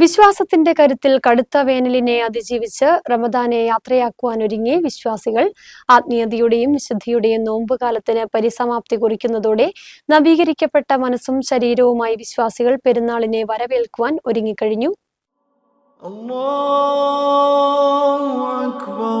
വിശ്വാസത്തിന്റെ കരുത്തിൽ കടുത്ത വേനലിനെ അതിജീവിച്ച് റമദാനെ യാത്രയാക്കുവാനൊരുങ്ങി വിശ്വാസികൾ. ആത്മീയതയുടെയും വിശുദ്ധിയുടെയും നോമ്പ് കാലത്തിന് പരിസമാപ്തി കുറിക്കുന്നതോടെ നവീകരിക്കപ്പെട്ട മനസ്സും ശരീരവുമായി വിശ്വാസികൾ പെരുന്നാളിനെ വരവേൽക്കുവാൻ ഒരുങ്ങിക്കഴിഞ്ഞു. അല്ലാഹു അക്ബർ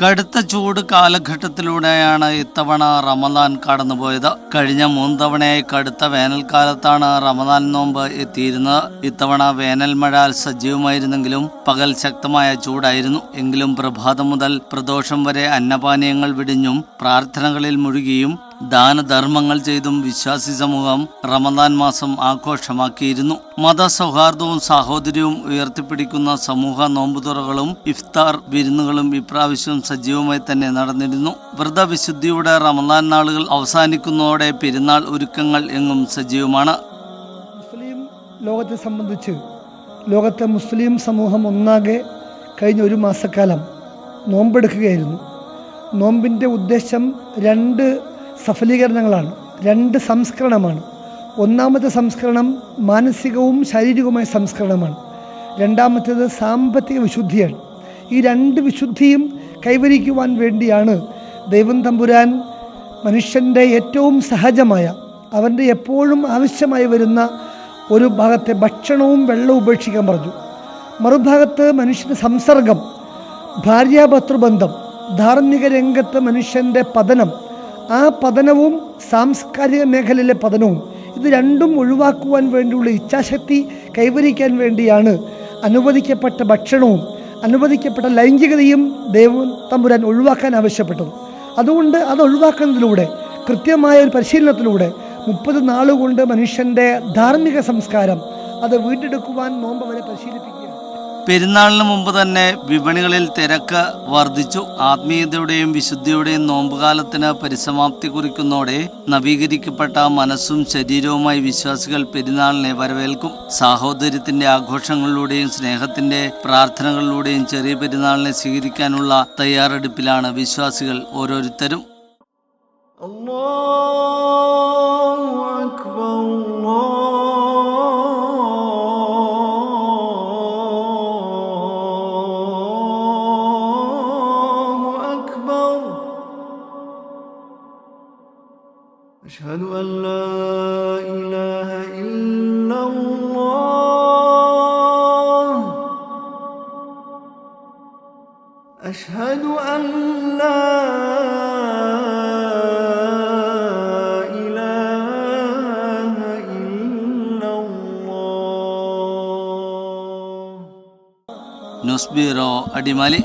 കടുത്ത ചൂട് കാലഘട്ടത്തിലൂടെയാണ് ഇത്തവണ റമദാൻ കടന്നുപോയത്. കഴിഞ്ഞ മൂന്ന് തവണയായി കടുത്ത വേനൽക്കാലത്താണ് റമദാൻ നോമ്പ് എത്തിയിരുന്നത്. ഇത്തവണ വേനൽ മഴ സജീവമായിരുന്നെങ്കിലും പകൽ ശക്തമായ ചൂടായിരുന്നു. എങ്കിലും പ്രഭാതം മുതൽ പ്രദോഷം വരെ അന്നപാനീയങ്ങൾ വിടിഞ്ഞും പ്രാർത്ഥനകളിൽ മുഴുകിയും ദാനധർമ്മങ്ങൾ ചെയ്തും വിശ്വാസി സമൂഹം റമദാൻ മാസം ആഘോഷമാക്കിയിരുന്നു. മതസൗഹാർദ്ദവും സാഹോദര്യവും ഉയർത്തിപ്പിടിക്കുന്ന സമൂഹ നോമ്പുതുറകളും ഇഫ്താർ വിരുന്നുകളും ഇപ്രാവശ്യം സജീവമായി തന്നെ നടന്നിരുന്നു. വ്രതവിശുദ്ധിയുടെ റമദാൻ നാളുകൾ അവസാനിക്കുന്നതോടെ പെരുന്നാൾ ഒരുക്കങ്ങൾ എങ്ങും സജീവമാണ്. മുസ്ലിം ലോകത്തെ സംബന്ധിച്ച് ലോകത്തെ മുസ്ലിം സമൂഹം ഒന്നാകെ കഴിഞ്ഞ ഒരു മാസക്കാലം നോമ്പെടുക്കുകയായിരുന്നു. നോമ്പിന്റെ ഉദ്ദേശം രണ്ട് സഫലീകരണങ്ങളാണ്. രണ്ട് സംസ്കരണമാണ്. ഒന്നാമത്തെ സംസ്കരണം മാനസികവും ശാരീരികവുമായ സംസ്കരണമാണ്. രണ്ടാമത്തേത് സാമ്പത്തിക വിശുദ്ധിയാണ്. ഈ രണ്ട് വിശുദ്ധിയും കൈവരിക്കുവാൻ വേണ്ടിയാണ് ദൈവം തമ്പുരാൻ മനുഷ്യന്റെ ഏറ്റവും സഹജമായ അവന്റെ എപ്പോഴും ആവശ്യമായി വരുന്ന ഒരു ഭാഗത്തെ ഭക്ഷണവും വെള്ളവും ഉപേക്ഷിക്കാൻ പറഞ്ഞു. മറുഭാഗത്ത് മനുഷ്യന്റെ സംസർഗം ഭാര്യാഭർത്തൃബന്ധം ധാർമ്മിക രംഗത്ത് മനുഷ്യന്റെ പതനം ആ പതനവും സാംസ്കാരിക മേഖലയിലെ പതനവും ഇത് രണ്ടും ഒഴിവാക്കുവാൻ വേണ്ടിയുള്ള ഇച്ഛാശക്തി കൈവരിക്കാൻ വേണ്ടിയാണ് അനുവദിക്കപ്പെട്ട ഭക്ഷണവും അനുവദിക്കപ്പെട്ട ലൈംഗികതയും ദൈവം തമ്പുരാൻ ഒഴിവാക്കാൻ ആവശ്യപ്പെട്ടത്. അതുകൊണ്ട് അത് ഒഴിവാക്കുന്നതിലൂടെ കൃത്യമായ ഒരു പരിശീലനത്തിലൂടെ മുപ്പത് നാളുകൊണ്ട് മനുഷ്യന്റെ ധാർമ്മിക സംസ്കാരം അത് വീണ്ടെടുക്കുവാൻ നോമ്പ് അവരെ പരിശീലിപ്പിക്കുക പെരുന്നാളിന് മുമ്പ് തന്നെ വിപണികളിൽ തിരക്ക് വർദ്ധിച്ചു. ആത്മീയതയുടെയും വിശുദ്ധിയുടെയും നോമ്പുകാലത്തിന് പരിസമാപ്തി കുറിക്കുന്നതോടെ നവീകരിക്കപ്പെട്ട മനസ്സും ശരീരവുമായി വിശ്വാസികൾ പെരുന്നാളിനെ വരവേൽക്കും. സാഹോദര്യത്തിന്റെ ആഘോഷങ്ങളിലൂടെയും സ്നേഹത്തിന്റെ പ്രാർത്ഥനകളിലൂടെയും ചെറിയ പെരുന്നാളിനെ സ്വീകരിക്കാനുള്ള തയ്യാറെടുപ്പിലാണ് വിശ്വാസികൾ ഓരോരുത്തരും. അല്ലാ أشهد أن لا إله إلا الله. أشهد أن لا إله إلا الله. نصبر أدمالي